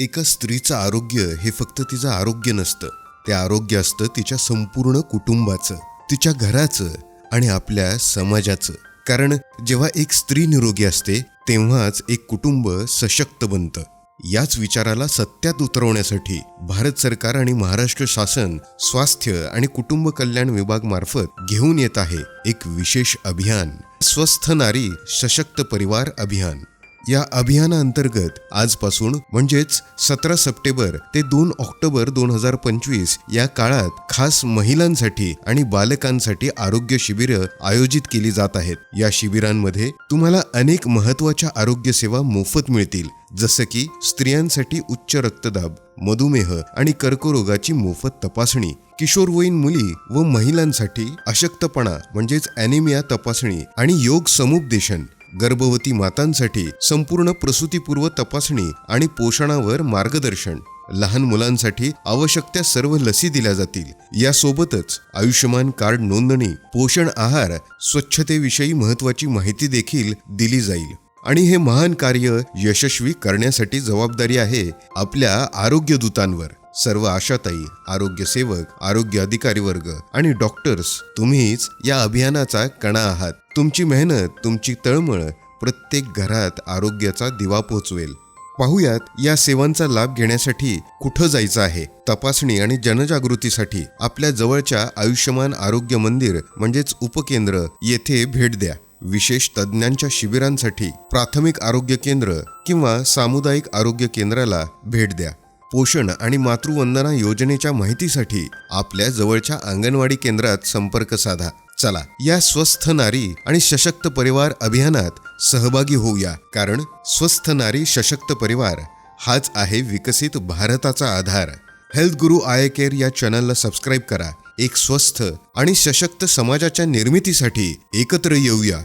एका स्त्रीचं आरोग्य हे फक्त तिचं आरोग्य नसतं. ते आरोग्य असतं तिच्या संपूर्ण कुटुंबाचं तिच्या घराचं आणि आपल्या समाजाचं. कारण जेव्हा एक स्त्री निरोगी असते तेव्हाच एक कुटुंब सशक्त बनतं. याच विचाराला सत्यात उतरवण्यासाठी भारत सरकार आणि महाराष्ट्र शासन स्वास्थ्य आणि कुटुंब कल्याण विभाग मार्फत घेऊन येत आहे एक विशेष अभियान स्वस्थ नारी सशक्त परिवार अभियान. या अभियानाअंतर्गत आजपासून म्हणजेच सतरा सप्टेंबर ते दोन ऑक्टोबर दोन हजार पंचवीस या काळात खास महिलांसाठी आणि बालकांसाठी आरोग्य शिबिरं आयोजित केली जात आहेत. या शिबिरांमध्ये तुम्हाला अनेक महत्त्वाच्या आरोग्य सेवा मोफत मिळतील जसं की स्त्रियांसाठी उच्च रक्तदाब मधुमेह आणि कर्करोगाची मोफत तपासणी किशोरवयीन मुली व महिलांसाठी अशक्तपणा म्हणजेच अॅनिमिया तपासणी आणि योग समुपदेशन. गर्भवती मातांसाठी संपूर्ण प्रसूतीपूर्व तपासणी आणि पोषणावर मार्गदर्शन. लहान मुलांसाठी आवश्यक त्या सर्व लसी दिल्या जातील. यासोबतच आयुष्यमान कार्ड नोंदणी पोषण आहार स्वच्छतेविषयी महत्वाची माहिती देखील दिली जाईल. आणि हे महान कार्य यशस्वी करण्यासाठी जबाबदारी आहे आपल्या आरोग्य दूतांवर सर्व आशाताई आरोग्य सेवक आरोग्य अधिकारी वर्ग आणि डॉक्टर्स तुम्हीच या अभियानाचा कणा आहात. तुमची मेहनत तुमची तळमळ प्रत्येक घरात आरोग्याचा दिवा पोचवेल. पाहुयात या सेवांचा लाभ घेण्यासाठी कुठं जायचं आहे? तपासणी आणि जनजागृतीसाठी आपल्या जवळच्या आयुष्यमान आरोग्य मंदिर म्हणजेच उपकेंद्र येथे भेट द्या. विशेष तज्ज्ञांच्या शिबिरांसाठी प्राथमिक आरोग्य केंद्र किंवा सामुदायिक आरोग्य केंद्राला भेट द्या. पोषण आणि मातृवंदना योजनेच्या माहितीसाठी आपल्या जवळच्या अंगणवाडी केंद्रात संपर्क साधा. चला या स्वस्थ नारी आणि सशक्त परिवार अभियानात सहभागी होऊया. कारण स्वस्थ नारी सशक्त परिवार हाच आहे विकसित भारताचा आधार. हेल्थ गुरु आय केअर या चॅनलला सबस्क्राईब करा. एक स्वस्थ आणि सशक्त समाजाच्या निर्मितीसाठी एकत्र येऊया.